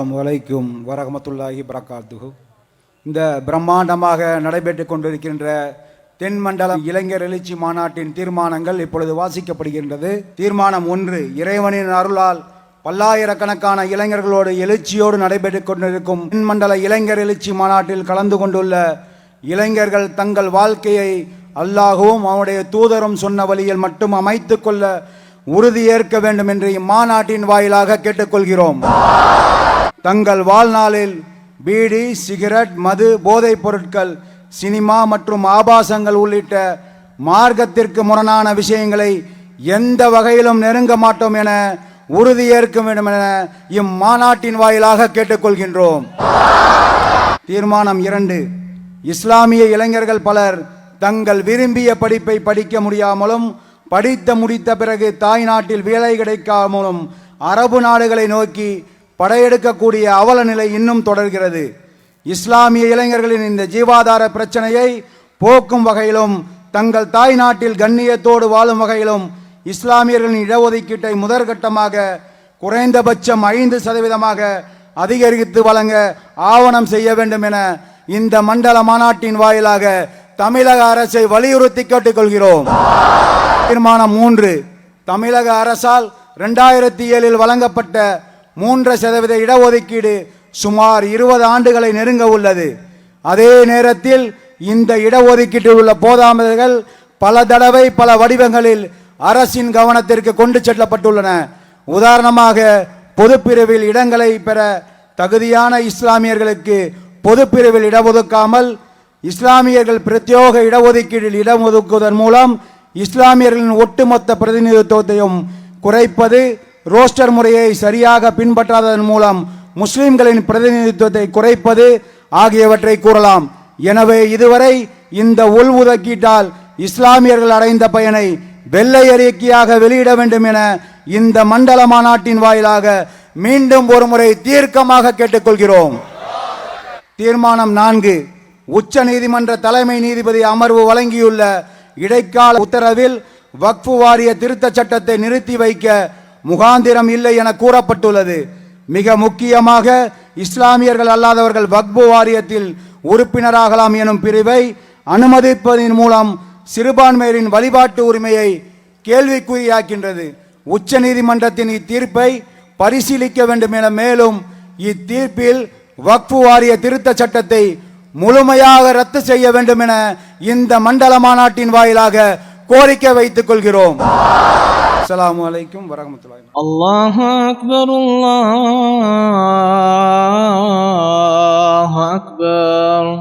அஸ்லாம் வலைக்கும் வரகமத்துல்லாஹி பரகாத்துகு இந்த பிரம்மாண்டமாக நடைபெற்று கொண்டிருக்கின்ற தென்மண்டல இளைஞர் எழுச்சி மாநாட்டின் தீர்மானங்கள் இப்பொழுது வாசிக்கப்படுகின்றது. தீர்மானம் ஒன்று இறைவனின் அருளால் பல்லாயிரக்கணக்கான இளைஞர்களோடு எழுச்சியோடு நடைபெற்றுக் கொண்டிருக்கும் தென்மண்டல இளைஞர் எழுச்சி மாநாட்டில் கலந்து கொண்டுள்ள இளைஞர்கள் தங்கள் வாழ்க்கையை அல்லாகவும் அவனுடைய தூதரும் சொன்ன வழியில் மட்டும் அமைத்துக்கொள்ள கொள்ள உறுதியேற்க வேண்டும் என்று இம்மாநாட்டின் வாயிலாக கேட்டுக்கொள்கிறோம். தங்கள் வாழ்நாளில் பீடி சிகரெட் மது போதைப் பொருட்கள் சினிமா மற்றும் ஆபாசங்கள் உள்ளிட்ட மார்க்கத்திற்கு முரணான விஷயங்களை எந்த வகையிலும் நெருங்க மாட்டோம் என உறுதியேற்க வேண்டும் என இம்மாநாட்டின் வாயிலாக கேட்டுக்கொள்கின்றோம். தீர்மானம் இரண்டு. இஸ்லாமிய இளைஞர்கள் பலர் தங்கள் விரும்பிய படிப்பை படிக்க முடியாமலும் படித்த முடித்த பிறகு தாய் நாட்டில் வேலை கிடைக்காமலும் அரபு நாடுகளை நோக்கி படையெடுக்கக்கூடிய அவல நிலை இன்னும் தொடர்கிறது. இஸ்லாமிய இளைஞர்களின் இந்த ஜீவாதார பிரச்சனையை போக்கும் வகையிலும் தங்கள் தாய் நாட்டில் கண்ணியத்தோடு வாழும் வகையிலும் இஸ்லாமியர்களின் இடஒதுக்கீட்டை முதற்கட்டமாக குறைந்தபட்சம் ஐந்து சதவீதமாக அதிகரித்து வழங்க ஆவணம் செய்ய வேண்டும் என இந்த மண்டல மாநாட்டின் வாயிலாக தமிழக அரசை வலியுறுத்தி கேட்டுக்கொள்கிறோம். தீர்மானம் மூன்று. தமிழக அரசால் ரெண்டாயிரத்தி ஏழில் வழங்கப்பட்ட மூன்று சதவீத இடஒதுக்கீடு சுமார் இருபது ஆண்டுகளை நெருங்க உள்ளது. அதே நேரத்தில் இந்த இடஒதுக்கீட்டில் உள்ள போதாமல்கள் பல தடவை பல வடிவங்களில் அரசின் கவனத்திற்கு கொண்டு செல்லப்பட்டுள்ளன. உதாரணமாக பொதுப்பிரிவில் இடங்களை பெற தகுதியான இஸ்லாமியர்களுக்கு பொதுப்பிரிவில் இடஒதுக்காமல் ஒதுக்காமல் இஸ்லாமியர்கள் பிரத்யோக இடஒதுக்கீட்டில் இடம் ஒதுக்குவதன் மூலம் இஸ்லாமியர்களின் ஒட்டுமொத்த பிரதிநிதித்துவத்தையும் குறைப்பது ரோஸ்டர் முறையை சரியாக பின்பற்றாததன் மூலம் முஸ்லிம்களின் பிரதிநிதித்துவத்தை குறைப்பது ஆகியவற்றை கூறலாம். எனவே இதுவரை இந்த உள் ஒதுக்கீட்டால் இஸ்லாமியர்கள் அடைந்த பயனை வெள்ளை அறிக்கையாக வெளியிட வேண்டும் என இந்த மண்டல மாநாட்டின் வாயிலாக மீண்டும் ஒருமுறை தீர்க்கமாக கேட்டுக்கொள்கிறோம். தீர்மானம் நான்கு. உச்ச நீதிமன்ற தலைமை நீதிபதி அமர்வு வழங்கியுள்ள இடைக்கால உத்தரவில் வக்ஃபு வாரிய திருத்தச் சட்டத்தை நிறுத்தி வைக்க முகாந்திரம் இல்லை என கூறப்பட்டுள்ளது. மிக முக்கியமாக இஸ்லாமியர்கள் அல்லாதவர்கள் வக்பு வாரியத்தில் உறுப்பினராகலாம் எனும் பிரிவை அனுமதிப்பதன் மூலம் சிறுபான்மையரின் வழிபாட்டு உரிமையை கேள்விக்குறியாக்கின்றது. உச்ச நீதிமன்றத்தின் இத்தீர்ப்பை பரிசீலிக்க வேண்டும் என மேலும் இத்தீர்ப்பில் வக்ஃபு வாரிய திருத்த சட்டத்தை முழுமையாக ரத்து செய்ய வேண்டும் என இந்த மண்டல மாநாட்டின் வாயிலாக கோரிக்கை வைத்துக் கொள்கிறோம். அஸ்லாம் வலைக்கும் வரமத்துல்லாய் அல்லாஹ் அக்பர் அல்லாஹ் அக்பர்.